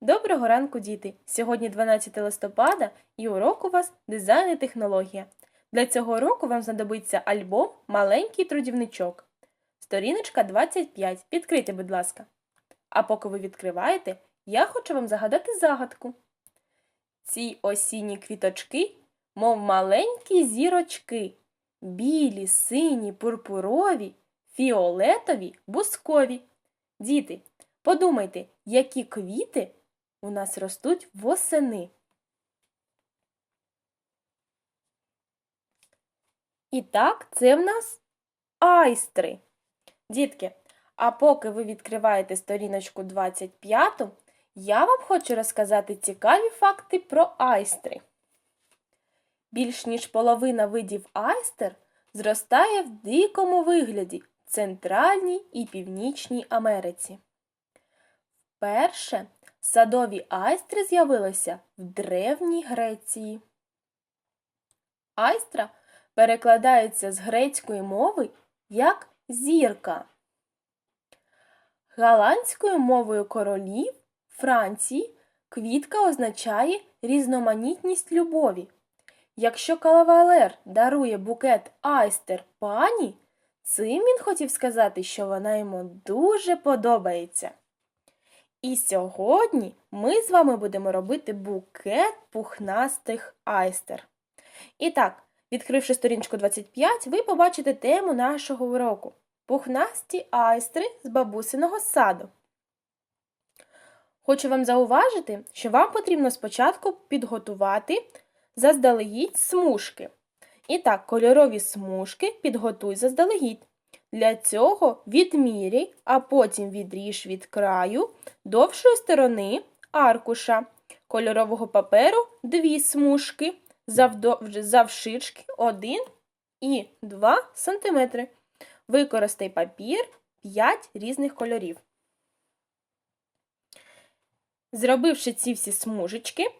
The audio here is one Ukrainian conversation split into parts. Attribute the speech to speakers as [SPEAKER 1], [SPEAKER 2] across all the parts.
[SPEAKER 1] Доброго ранку, діти! Сьогодні 12 листопада і урок у вас дизайн і технологія. Для цього уроку вам знадобиться альбом Маленький трудівничок. Сторіночка 25. Відкрийте, будь ласка. А поки ви відкриваєте, я хочу вам загадати загадку. Ці осінні квіточки, мов маленькі зірочки, білі, сині, пурпурові, фіолетові, бускові. Діти, подумайте, які квіти у нас ростуть восени. І так, це в нас айстри. Дітки, а поки ви відкриваєте сторіночку 25, я вам хочу розказати цікаві факти про айстри. Більш ніж половина видів айстер зростає в дикому вигляді в Центральній і Північній Америці. Перше садові айстри з'явилися в Древній Греції. Айстра перекладається з грецької мови як зірка. Голландською мовою королів Франції квітка означає різноманітність любові. Якщо кавалер дарує букет айстер пані, цим він хотів сказати, що вона йому дуже подобається. І сьогодні ми з вами будемо робити букет пухнастих айстер. І так, відкривши сторінку 25, ви побачите тему нашого уроку Пухнасті айстри з бабусиного саду. Хочу вам зауважити, що вам потрібно спочатку підготувати заздалегідь смужки. І так, кольорові смужки підготуй заздалегідь. Для цього відміряй, а потім відріж від краю довшої сторони аркуша кольорового паперу дві смужки завширшки 1 і 2 см. Використай папір 5 різних кольорів. Зробивши ці всі смужечки,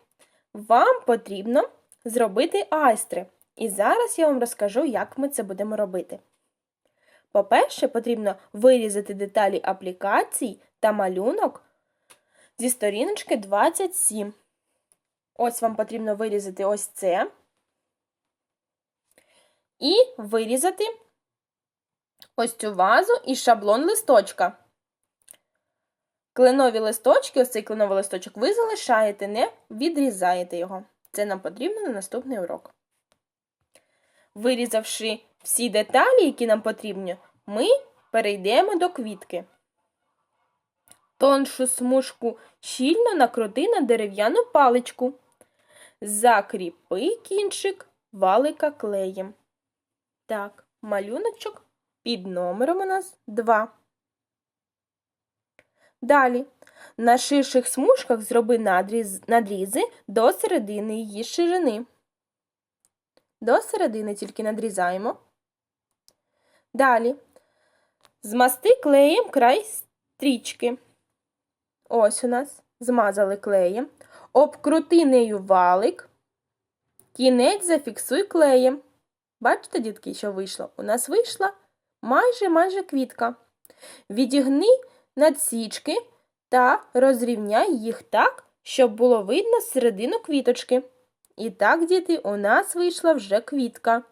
[SPEAKER 1] вам потрібно зробити айстри. І зараз я вам розкажу, як ми це будемо робити. По-перше, потрібно вирізати деталі аплікацій та малюнок зі сторіночки 27. Ось вам потрібно вирізати ось це. І вирізати ось цю вазу і шаблон листочка. Кленові листочки, ось цей кленовий листочок, ви залишаєте, не відрізаєте його. Це нам потрібно на наступний урок. Вирізавши всі деталі, які нам потрібні, ми перейдемо до квітки. Тоншу смужку щільно накрути на дерев'яну паличку. Закріпи кінчик валика клеєм. Так, малюночок під номером у нас 2. Далі. На ширших смужках зроби надріз, надрізи до середини її ширини. До середини тільки надрізаємо. Далі. Змасти клеєм край стрічки. Ось у нас змазали клеєм. Обкрути нею валик. Кінець зафіксуй клеєм. Бачите, дітки, що вийшло? У нас вийшла майже майже квітка. Відігни надсічки та розрівняй їх так, щоб було видно середину квіточки. І так, діти, у нас вийшла вже квітка.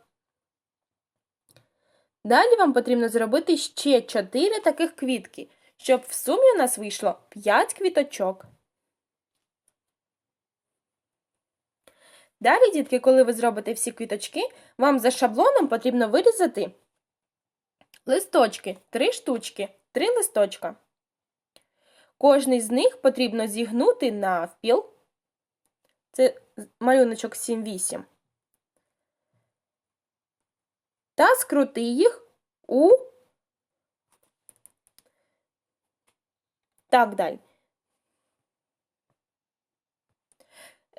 [SPEAKER 1] Далі вам потрібно зробити ще 4 таких квітки, щоб в сумі у нас вийшло 5 квіточок. Далі, дітки, коли ви зробите всі квіточки, вам за шаблоном потрібно вирізати листочки, 3 штучки, 3 листочка. Кожний з них потрібно зігнути навпіл. Це малюночок 7-8. Та скрути їх у так далі.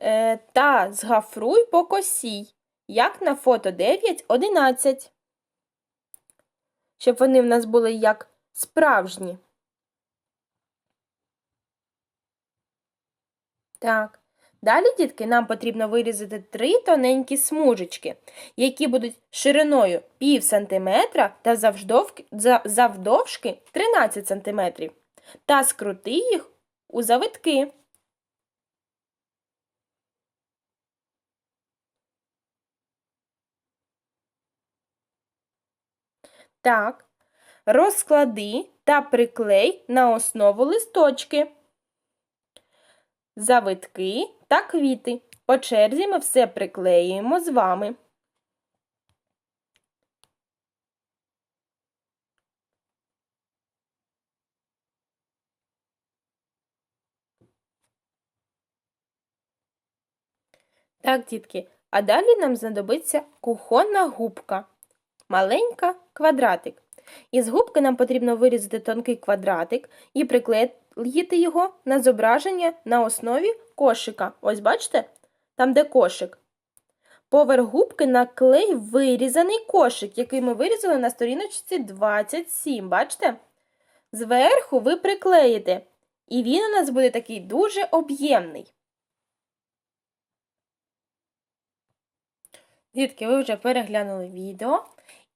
[SPEAKER 1] Е, та згафруй по косій, як на фото 9-11. Щоб вони в нас були як справжні. Так. Далі, дітки, нам потрібно вирізати три тоненькі смужечки, які будуть шириною пів сантиметра та завдовжки 13 сантиметрів. Та скрути їх у завитки. Так, розклади та приклей на основу листочки, завитки та квіти. По черзі ми все приклеюємо з вами. Так, дітки, а далі нам знадобиться кухонна губка. Маленька квадратик. Із губки нам потрібно вирізати тонкий квадратик і приклеїти його на зображення на основі кошика. Ось бачите? Там, де кошик. Поверх губки наклей вирізаний кошик, який ми вирізали на сторіночці 27. Бачите? Зверху ви приклеїте, і він у нас буде такий дуже об'ємний. Дітки, ви вже переглянули відео.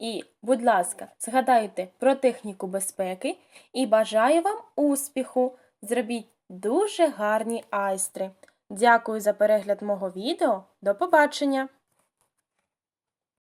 [SPEAKER 1] І, будь ласка, згадайте про техніку безпеки і бажаю вам успіху! Зробіть дуже гарні айстри. Дякую за перегляд мого відео. До побачення!